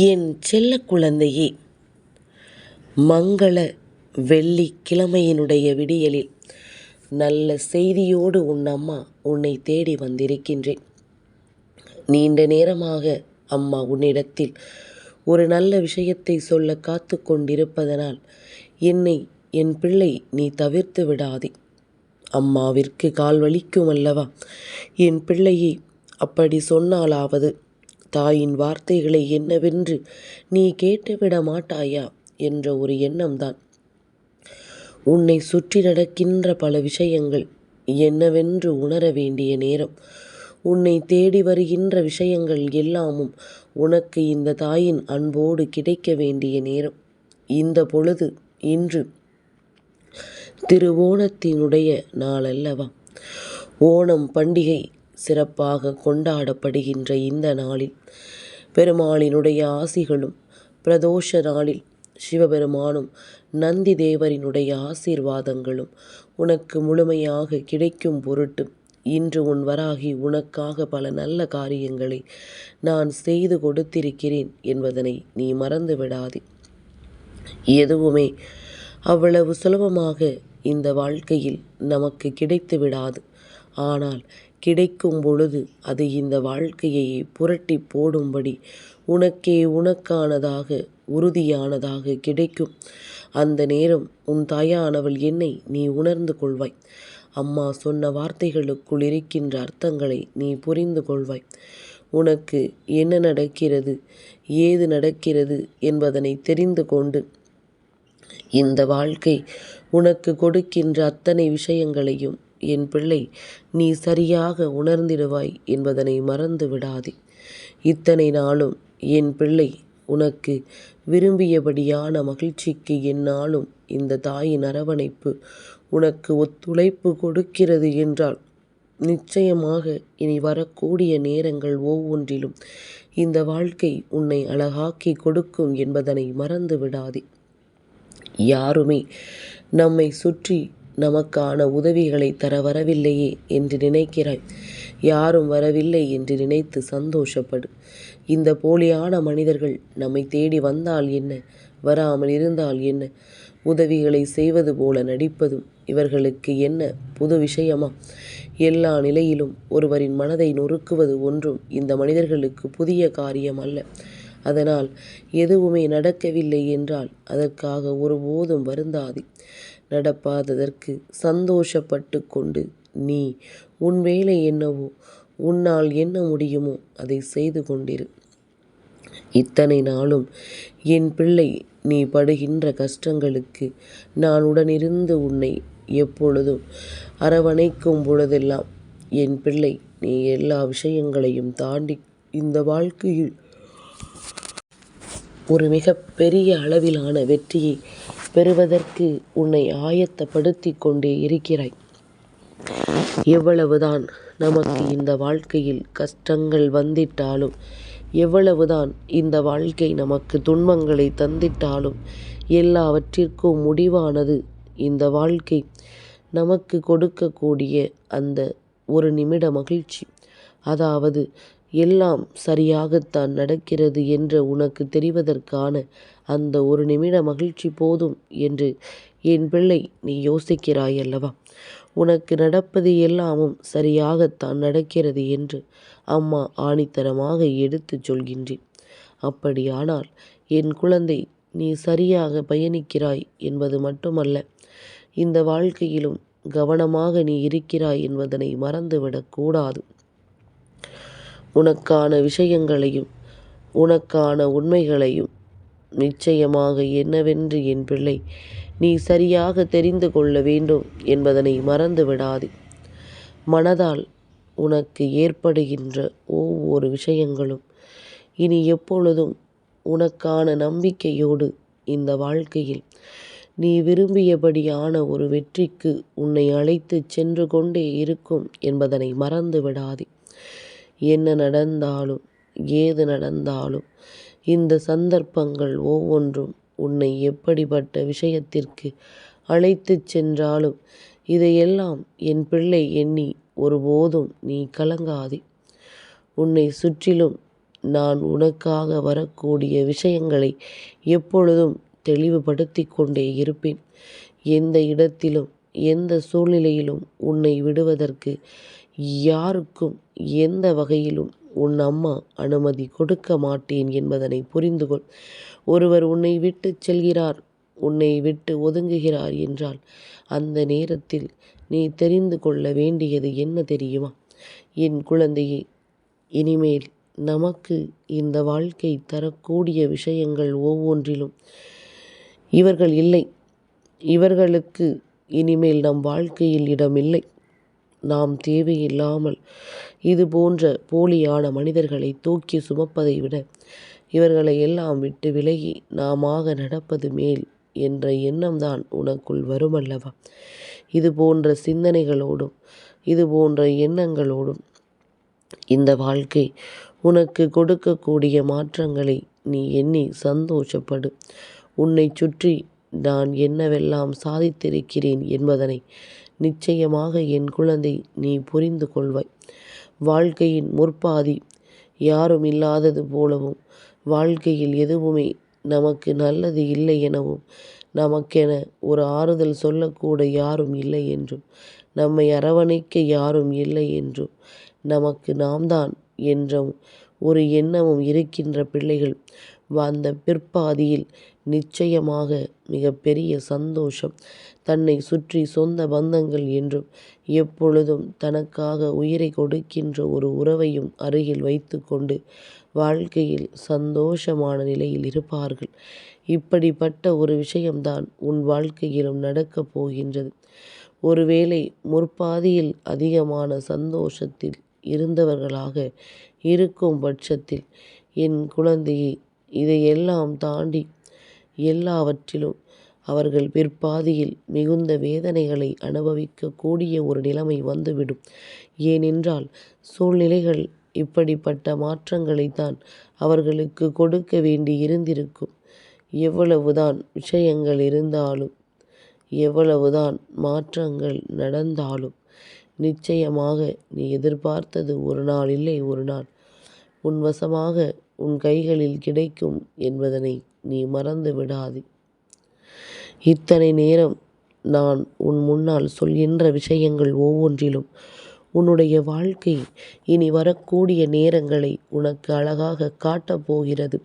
என் செல்ல குழந்தையே மங்கள வெள்ளிக்கிழமையினுடைய விடியலில் நல்ல செய்தியோடு உன் அம்மா உன்னை தேடி வந்திருக்கின்றேன். நீண்ட நேரமாக அம்மா உன்னிடத்தில் ஒரு நல்ல விஷயத்தை சொல்ல காத்து கொண்டிருப்பதனால் என்னை என் பிள்ளை நீ தவிர்த்து விடாதே. அம்மாவிற்கு கால் வலிக்கும் அல்லவா? என் பிள்ளையை அப்படி சொன்னாலாவது தாயின் வார்த்தைகளை என்னவென்று நீ கேட்டுவிட மாட்டாயா? என்ற ஒரு எண்ணம்தான். உன்னை சுற்றி நடக்கின்ற பல விஷயங்கள் என்னவென்று உணர வேண்டிய நேரம். உன்னை தேடி வருகின்ற விஷயங்கள் எல்லாமும் உனக்கு இந்த தாயின் அன்போடு கிடைக்க வேண்டிய நேரம். இந்த பொழுது இன்று திருவோணத்தினுடைய நாளல்லவா? ஓணம் பண்டிகை சிறப்பாக கொண்டாடப்படுகின்ற இந்த நாளில் பெருமாளினுடைய ஆசிகளும் பிரதோஷ நாளில் சிவபெருமானும் நந்தி தேவரினுடைய ஆசீர்வாதங்களும் உனக்கு முழுமையாக கிடைக்கும் பொருட்டு இன்று உன் வராகி உனக்காக பல நல்ல காரியங்களை நான் செய்து கொடுத்திருக்கிறேன் என்பதனை நீ மறந்து விடாதே. எதுவுமே அவ்வளவு சுலபமாக இந்த வாழ்க்கையில் நமக்கு கிடைத்து விடாது. ஆனால் கிடைக்கும் பொழுது அது இந்த வாழ்க்கையை புரட்டி போடும்படி உனக்கே உனக்கானதாக உறுதியானதாக கிடைக்கும். அந்த நேரம் உன் தாயானவள் என்னை நீ உணர்ந்து கொள்வாய். அம்மா சொன்ன வார்த்தைகளுக்குள் இருக்கின்ற அர்த்தங்களை நீ புரிந்து கொள்வாய். உனக்கு என்ன நடக்கிறது ஏது நடக்கிறது என்பதனை தெரிந்து கொண்டு இந்த வாழ்க்கை உனக்கு கொடுக்கின்ற அத்தனை விஷயங்களையும் என் பிள்ளை நீ சரியாக உணர்ந்திடுவாய் என்பதனை மறந்து விடாதே. இத்தனை நாளும் என் பிள்ளை உனக்கு விரும்பியபடியான மகிழ்ச்சிக்கு என்னாலும் இந்த தாயின் அரவணைப்பு உனக்கு ஒத்துழைப்பு கொடுக்கிறது என்றால் நிச்சயமாக இனி வரக்கூடிய நேரங்கள் ஒவ்வொன்றிலும் இந்த வாழ்க்கை உன்னை அழகாக்கி கொடுக்கும் என்பதனை மறந்து விடாதே. யாருமே நம்மை சுற்றி நமக்கான உதவிகளை தர வரவில்லையே என்று நினைக்கிறாய். யாரும் வரவில்லை என்று நினைத்து சந்தோஷப்படு. இந்த போலியான மனிதர்கள் நம்மை தேடி வந்தால் என்ன? வராமல் இருந்தால் என்ன? உதவிகளை செய்வது போல நடிப்பதும் இவர்களுக்கு என்ன புது விஷயமா? எல்லா நிலையிலும் ஒருவரின் மனதை நொறுக்குவது ஒன்றும் இந்த மனிதர்களுக்கு புதிய காரியம் அல்ல. அதனால் எதுவுமே நடக்கவில்லை என்றால் அதற்காக ஒருபோதும் வருந்தாதே. நடப்பாததற்கு சந்தோஷப்பட்டு கொண்டு நீ உன் வேலை என்னவோ உன்னால் என்ன முடியுமோ அதை செய்து கொண்டிரு. இத்தனை நாளும் என் பிள்ளை நீ படுகின்ற கஷ்டங்களுக்கு நான் உடனிருந்து உன்னை எப்பொழுதும் அரவணைக்கும் பொழுதெல்லாம் என் பிள்ளை நீ எல்லா விஷயங்களையும் தாண்டி இந்த வாழ்க்கையில் ஒரு மிக பெரிய அளவிலான வெற்றியை பெறுவதற்கு உன்னை ஆயத்தப்படுத்தி கொண்டே இருக்கிறாய். எவ்வளவுதான் நமக்கு இந்த வாழ்க்கையில் கஷ்டங்கள் வந்திட்டாலும் எவ்வளவுதான் இந்த வாழ்க்கை நமக்கு துன்பங்களை தந்திட்டாலும் எல்லாவற்றிற்கும் முடிவானது இந்த வாழ்க்கை. நமக்கு கொடுக்கக்கூடிய அந்த ஒரு நிமிட மகிழ்ச்சி. அதாவது எல்லாம் சரியாகத்தான் நடக்கிறது என்று உனக்கு தெரிவதற்கான அந்த ஒரு நிமிட மகிழ்ச்சி போதும் என்று என் பிள்ளை நீ யோசிக்கிறாய் அல்லவா உனக்கு நடப்பது எல்லாமும் சரியாகத்தான் நடக்கிறது என்று அம்மா ஆணித்தரமாக எடுத்துச் சொல்கின்றேன். அப்படியானால் என் குழந்தை நீ சரியாக பயணிக்கிறாய் என்பது மட்டுமல்ல இந்த வாழ்க்கையிலும் கவனமாக நீ இருக்கிறாய் என்பதனை மறந்துவிடக்கூடாது உனக்கான விஷயங்களையும் உனக்கான உண்மைகளையும் நிச்சயமாக என்னவென்று என் பிள்ளை நீ சரியாக தெரிந்து கொள்ள வேண்டும் என்பதனை மறந்து விடாதே. மனதால் உனக்கு ஏற்படுகின்ற ஒவ்வொரு விஷயங்களும் இனி எப்பொழுதும் உனக்கான நம்பிக்கையோடு இந்த வாழ்க்கையில் நீ விரும்பியபடியான ஒரு வெற்றிக்கு உன்னை அழைத்து சென்று கொண்டே இருக்கும் என்பதனை மறந்து விடாதே. என்ன நடந்தாலும் ஏது நடந்தாலும் இந்த சந்தர்ப்பங்கள் ஒவ்வொன்றும் உன்னை எப்படிப்பட்ட விஷயத்திற்கு அழைத்துச் சென்றாலும் இதையெல்லாம் என் பிள்ளை எண்ணி ஒருபோதும் நீ கலங்காதே. உன்னை சுற்றிலும் நான் உனக்காக வரக்கூடிய விஷயங்களை எப்பொழுதும் தெளிவுபடுத்தி கொண்டே இருப்பேன். எந்த இடத்திலும் எந்த சூழ்நிலையிலும் உன்னை விடுவதற்கு யாருக்கும் எந்த வகையிலும் உன் அம்மா அனுமதி கொடுக்க மாட்டேன் என்பதனை புரிந்துகொள். ஒருவர் உன்னை விட்டுச் செல்கிறார் உன்னை விட்டு ஒதுங்குகிறார் என்றால் அந்த நேரத்தில் நீ தெரிந்து கொள்ள வேண்டியது என்ன தெரியுமா? என் குழந்தையே இனிமேல் நமக்கு இந்த வாழ்க்கை தரக்கூடிய விஷயங்கள் ஒவ்வொன்றிலும் இவர்கள் இல்லை. இவர்களுக்கு இனிமேல் நம் வாழ்க்கையில் இடமில்லை. நாம் தேவையில்லாமல் இது போன்ற போலியான மனிதர்களை தூக்கி சுமப்பதை விட இவர்களை எல்லாம் விட்டு விலகி நாமாக நடப்பது மேல் என்ற எண்ணம்தான் உனக்குள் வருமல்லவா? இது போன்ற சிந்தனைகளோடும் இது போன்ற எண்ணங்களோடும் இந்த வாழ்க்கை உனக்கு கொடுக்கக்கூடிய மாற்றங்களை நீ எண்ணி சந்தோஷப்படு. உன்னை சுற்றி நான் என்னவெல்லாம் சாதித்திருக்கிறேன் என்பதனை நிச்சயமாக என் குழந்தை நீ புரிந்து கொள்வாய். வாழ்க்கையின் முற்பாதி யாரும் இல்லாதது போலவும் வாழ்க்கையில் எதுவுமே நமக்கு நல்லது இல்லை எனவும் நமக்கென ஒரு ஆறுதல் சொல்லக்கூட யாரும் இல்லை என்றும் நம்மை அரவணைக்க யாரும் இல்லை என்றும் நமக்கு நாம் தான் என்ற ஒரு எண்ணமும் இருக்கின்ற பிள்ளைகள் அந்த பிற்பாதியில் நிச்சயமாக மிகப்பெரிய சந்தோஷம். தன்னை சுற்றி சொந்த பந்தங்கள் என்றும் எப்பொழுதும் தனக்காக உயிரை கொடுக்கின்ற ஒரு உறவையும் அருகில் வைத்து கொண்டு வாழ்க்கையில் சந்தோஷமான நிலையில் இருப்பார்கள். இப்படிப்பட்ட ஒரு விஷயம்தான் உன் வாழ்க்கையிலும் நடக்கப் போகின்றது. ஒருவேளை முற்பாதியில் அதிகமான சந்தோஷத்தில் இருந்தவர்களாக இருக்கும் பட்சத்தில் என் குழந்தையை இதையெல்லாம் தாண்டி எல்லாவற்றிலும் அவர்கள் பிற்பாதியில் மிகுந்த வேதனைகளை அனுபவிக்கக்கூடிய ஒரு நிலைமை வந்துவிடும். ஏனென்றால் சூழ்நிலைகள் இப்படிப்பட்ட மாற்றங்களைத்தான் அவர்களுக்கு கொடுக்க வேண்டி இருந்திருக்கும். எவ்வளவுதான் விஷயங்கள் இருந்தாலும் எவ்வளவுதான் மாற்றங்கள் நடந்தாலும் நிச்சயமாக நீ எதிர்பார்த்தது ஒரு நாள் இல்லை ஒரு நாள். உன் வசமாக உன் கைகளில் கிடைக்கும் என்பதனை நீ மறந்து விடாதே இத்தனை நேரம் நான் உன் முன்னால் சொல்கின்ற விஷயங்கள் ஒவ்வொன்றிலும் உன்னுடைய வாழ்க்கை இனி வரக்கூடிய நேரங்களை உனக்கு அழகாக காட்டப் போகிறது.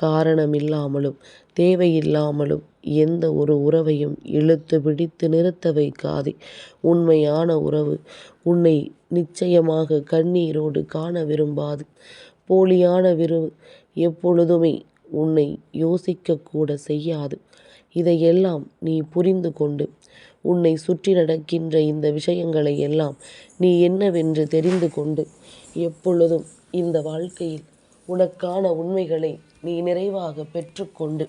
காரணமில்லாமலும் தேவையில்லாமலும் எந்த ஒரு உறவையும் இழுத்து பிடித்து நிறுத்த வைக்காதே. உண்மையான உறவு உன்னை நிச்சயமாக கண்ணீரோடு காண விரும்பாது. போலியான விரு எப்பொழுதுமே உன்னை யோசிக்கக்கூட செய்யாது. இதையெல்லாம் நீ புரிந்து கொண்டு உன்னை சுற்றி நடக்கின்ற இந்த விஷயங்களை எல்லாம் நீ என்னவென்று தெரிந்து கொண்டு எப்பொழுதும் இந்த வாழ்க்கையில் உனக்கான உண்மைகளை நீ நிறைவாக பெற்றுக்கொண்டு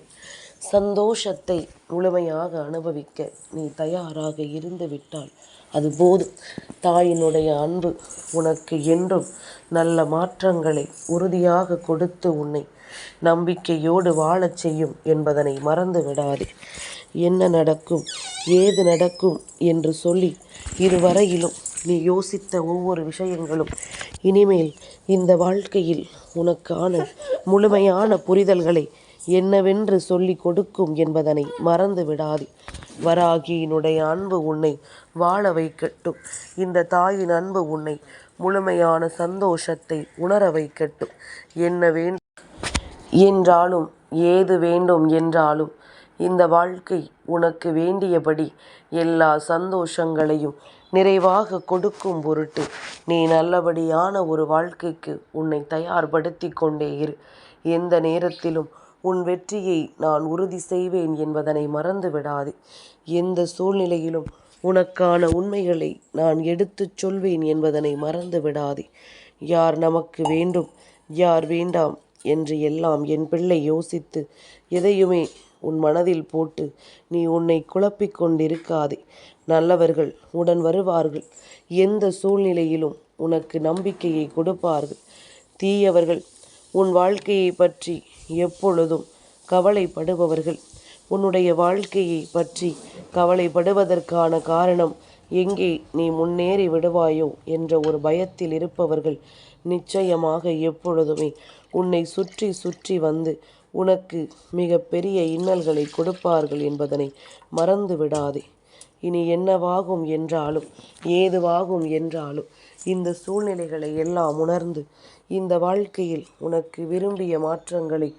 சந்தோஷத்தை முழுமையாக அனுபவிக்க நீ தயாராக இருந்து விட்டால் அது போதும். தாயினுடைய அன்பு உனக்கு என்றும் நல்ல மாற்றங்களை உறுதியாக கொடுத்து உன்னை நம்பிக்கையோடு வாழச் செய்யும் என்பதனை மறந்து விடாதே என்ன நடக்கும் ஏது நடக்கும் என்று சொல்லி இதுவரையிலும் நீ யோசித்த ஒவ்வொரு விஷயங்களும் இனிமேல் இந்த வாழ்க்கையில் உனக்கான முழுமையான புரிதல்களை என்னவென்று சொல்லி கொடுக்கும் என்பதனை மறந்து விடாதே வராகியினுடைய அன்பு உன்னை வாழ வைக்கட்டும். இந்த தாயின் அன்பு உன்னை முழுமையான சந்தோஷத்தை உணர வைக்கட்டும். என்ன வேண்டும் என்றாலும் ஏது வேண்டும் என்றாலும் இந்த வாழ்க்கை உனக்கு வேண்டியபடி எல்லா சந்தோஷங்களையும் நிறைவாக கொடுக்கும் பொருட்டு நீ நல்லபடியான ஒரு வாழ்க்கைக்கு உன்னை தயார்படுத்தி கொண்டே இரு. எந்த நேரத்திலும் உன் வெற்றியை நான் உறுதி செய்வேன் என்பதனை மறந்து விடாது. எந்த சூழ்நிலையிலும் உனக்கான உண்மைகளை நான் எடுத்துச் சொல்வேன் என்பதனை மறந்து விடாதே. யார் நமக்கு வேண்டும் யார் வேண்டாம் என்று எல்லாம் என் பிள்ளை யோசித்து எதையுமே உன் மனதில் போட்டு நீ உன்னை குழப்பிக் கொண்டிருக்காதே. நல்லவர்கள் உடன் வருவார்கள். எந்த சூழ்நிலையிலும் உனக்கு நம்பிக்கையை கொடுப்பார்கள். தீயவர்கள் உன் வாழ்க்கையை பற்றி எப்பொழுதும் கவலைப்படுபவர்கள். உன்னுடைய வாழ்க்கையை பற்றி கவலைப்படுவதற்கான காரணம் எங்கே நீ முன்னேறி விடுவாயோ என்ற ஒரு பயத்தில் இருப்பவர்கள் நிச்சயமாக எப்பொழுதுமே உன்னை சுற்றி சுற்றி வந்து உனக்கு மிக பெரிய இன்னல்களை கொடுப்பார்கள் என்பதனை மறந்து விடாதே. இனி என்னவாகும் என்றாலும் ஏதுவாகும் என்றாலும் இந்த சூழ்நிலைகளை எல்லாம் உணர்ந்து இந்த வாழ்க்கையில் உனக்கு விரும்பிய மாற்றங்களை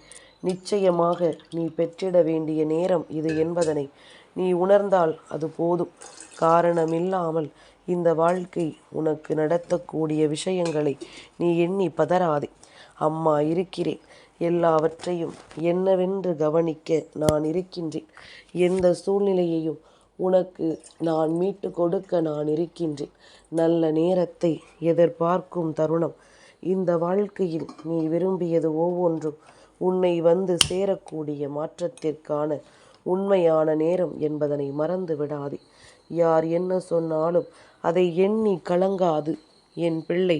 நிச்சயமாக நீ பெற்றிட வேண்டிய நேரம் இது என்பதனை நீ உணர்ந்தால் அது போதும். காரணமில்லாமல் இந்த வாழ்க்கை உனக்கு நடத்தக்கூடிய விஷயங்களை நீ எண்ணி பதறாதே. அம்மா இருக்கிறேன். எல்லாவற்றையும் என்னவென்று கவனிக்க நான் இருக்கின்றேன். எந்த சூழ்நிலையையும் உனக்கு நான் மீட்டு கொடுக்க நான் இருக்கின்றேன். நல்ல நேரத்தை எதிர்பார்க்கும் தருணம். இந்த வாழ்க்கையில் நீ விரும்பியது ஒவ்வொன்றும் உன்னை வந்து சேரக்கூடிய மாற்றத்திற்கான உண்மையான நேரம் என்பதனை மறந்து விடாதே யார் என்ன சொன்னாலும் அதை எண்ணி கலங்காது. என் பிள்ளை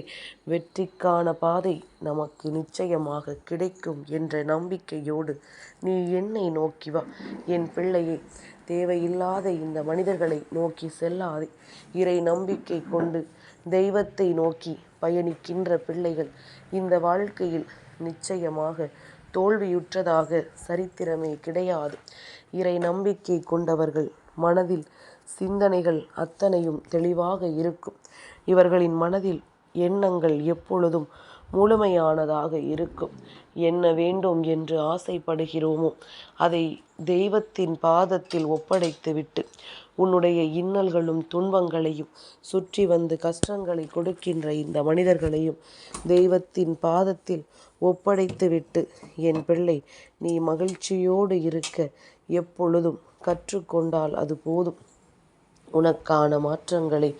வெற்றிக்கான பாதை நமக்கு நிச்சயமாக கிடைக்கும் என்ற நம்பிக்கையோடு நீ என்னை நோக்கி வா. என் பிள்ளையை தேவையில்லாத இந்த மனிதர்களை நோக்கி செல்லாதே. இறை நம்பிக்கை கொண்டு தெய்வத்தை நோக்கி பயணிக்கின்ற பிள்ளைகள் இந்த வாழ்க்கையில் நிச்சயமாக தோல்வியுற்றதாக சரித்திரமே கிடையாது. இறை நம்பிக்கை கொண்டவர்கள் மனதில் சிந்தனைகள் அத்தனையும் தெளிவாக இருக்கும். இவர்களின் மனதில் எண்ணங்கள் எப்பொழுதும் முழுமையானதாக இருக்கும். என்ன வேண்டும் என்று ஆசைப்படுகிறோமோ அதை தெய்வத்தின் பாதத்தில் ஒப்படைத்துவிட்டு உன்னுடைய இன்னல்களும் துன்பங்களையும் சுற்றி வந்து கஷ்டங்களை கொடுக்கின்ற இந்த மனிதர்களையும் தெய்வத்தின் பாதத்தில் ஒப்படைத்துவிட்டு என் பிள்ளை நீ மகிழ்ச்சியோடு இருக்க எப்பொழுதும் கற்றுக்கொண்டால் அது போதும். உனக்கான மாற்றங்களை.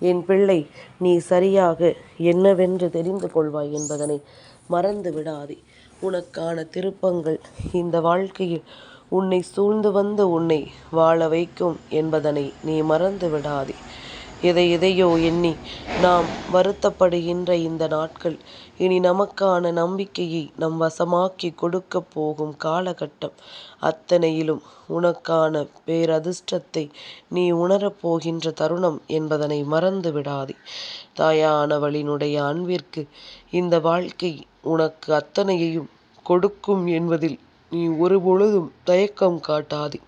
என் பிள்ளை நீ சரியாக என்னவென்று தெரிந்து கொள்வாய் என்பதனை மறந்து விடாதே. உனக்கான திருப்பங்கள் இந்த வாழ்க்கையில் உன்னை சூழ்ந்து வந்து உன்னை வாழ வைக்கும் என்பதனை நீ மறந்து விடாதே. எதை எதையோ எண்ணி நாம் வருத்தப்படுகின்ற இந்த நாட்கள் இனி நமக்கான நம்பிக்கையை நம் வசமாக்கி கொடுக்கப் போகும் காலகட்டம். அத்தனையிலும் உனக்கான பேரதிர்ஷ்டத்தை நீ உணரப்போகின்ற தருணம் என்பதனை மறந்து விடாதே. தாயானவளினுடைய அன்பிற்கு இந்த வாழ்க்கை உனக்கு அத்தனையையும் கொடுக்கும் என்பதில் நீ ஒருபொழுதும் தயக்கம் காட்டாதே.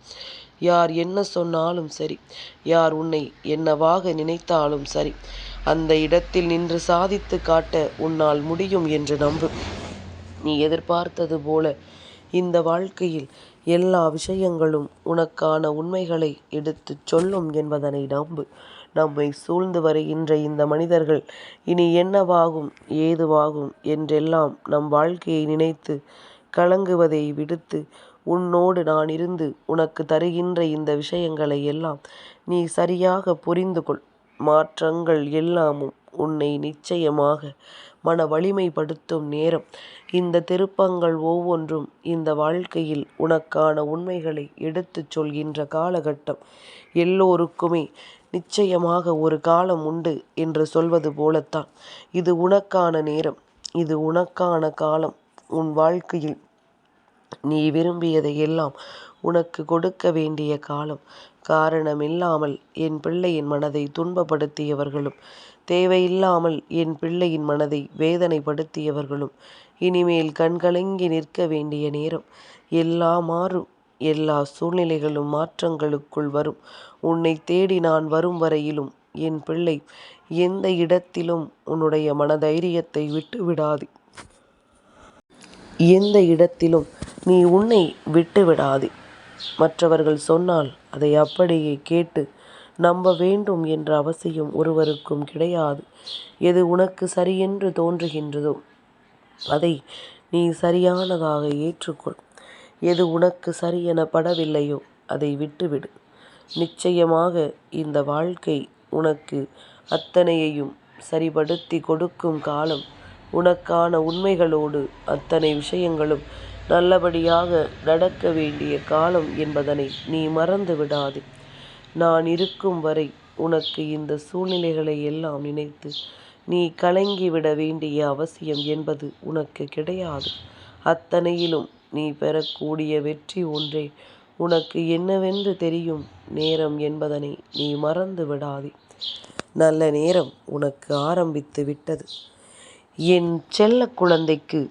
யார் என்ன சொன்னாலும் சரி. யார் உன்னை என்னவாக நினைத்தாலும் சரி. அந்த இடத்தில் நின்று சாதித்து காட்ட உன்னால் முடியும் என்று நம்பு. நீ எதிர்பார்த்தது போல இந்த வாழ்க்கையில் எல்லா விஷயங்களும் உனக்கான உண்மைகளை எடுத்துச் சொல்லும் என்பதனை நம்பு. நம்மை சூழ்ந்து வருகின்ற இந்த மனிதர்கள் இனி என்னவாகும் ஏதுவாகும் என்றெல்லாம் நம் வாழ்க்கையை நினைத்து கலங்குவதை விடுத்து உன்னோடு நான் இருந்து உனக்கு தருகின்ற இந்த விஷயங்களை எல்லாம் நீ சரியாக புரிந்து கொள். மாற்றங்கள் எல்லாமும் உன்னை நிச்சயமாக மன வலிமைப்படுத்தும் நேரம். இந்த திருப்பங்கள் ஒவ்வொன்றும் இந்த வாழ்க்கையில் உனக்கான உண்மைகளை எடுத்துச் சொல்கின்ற காலகட்டம். எல்லோருக்குமே நிச்சயமாக ஒரு காலம் உண்டு என்று சொல்வது போலத்தான். இது உனக்கான நேரம். இது உனக்கான காலம். உன் வாழ்க்கையில் நீ விரும்பியதை எல்லாம் உனக்கு கொடுக்க வேண்டிய காலம். காரணமில்லாமல் என் பிள்ளையின் மனதை துன்பப்படுத்தியவர்களும் தேவையில்லாமல் என் பிள்ளையின் மனதை வேதனைப்படுத்தியவர்களும் இனிமேல் கண்கலங்கி நிற்க வேண்டிய நேரம் எல்லாம் மாறும். எல்லா சூழ்நிலைகளும் மாற்றங்களுக்குள் வரும். உன்னை தேடி நான் வரும் வரையிலும் என் பிள்ளை எந்த இடத்திலும் உன்னுடைய மனதைரியத்தை விட்டு விடாதே எந்த இடத்திலும் நீ உன்னை விட்டு விடாதே மற்றவர்கள் சொன்னால் அதை அப்படியே கேட்டு நம்ப வேண்டும் என்ற அவசியம் ஒருவருக்கும் கிடையாது. எது உனக்கு சரியென்று தோன்றுகின்றதோ அதை நீ சரியானதாக ஏற்றுக்கொள். எது உனக்கு சரியெனப்படவில்லையோ அதை விட்டுவிடு. நிச்சயமாக இந்த வாழ்க்கை உனக்கு அத்தனையையும் சரிபடுத்தி கொடுக்கும் காலம். உனக்கான உண்மைகளோடு அத்தனை விஷயங்களும் நல்லபடியாக நடக்க வேண்டிய காலம் என்பதனை நீ மறந்து விடாதே. நான் இருக்கும் வரை உனக்கு இந்த சூழ்நிலைகளை எல்லாம் நினைத்து நீ கலங்கிவிட வேண்டிய அவசியம் என்பது உனக்கு கிடையாது. அத்தனையிலும் நீ பெறக்கூடிய வெற்றி ஒன்றே. உனக்கு என்னவென்று தெரியும் நேரம் என்பதனை நீ மறந்து விடாதே. நல்ல நேரம் உனக்கு ஆரம்பித்து விட்டது. என் செல்ல குழந்தைக்கு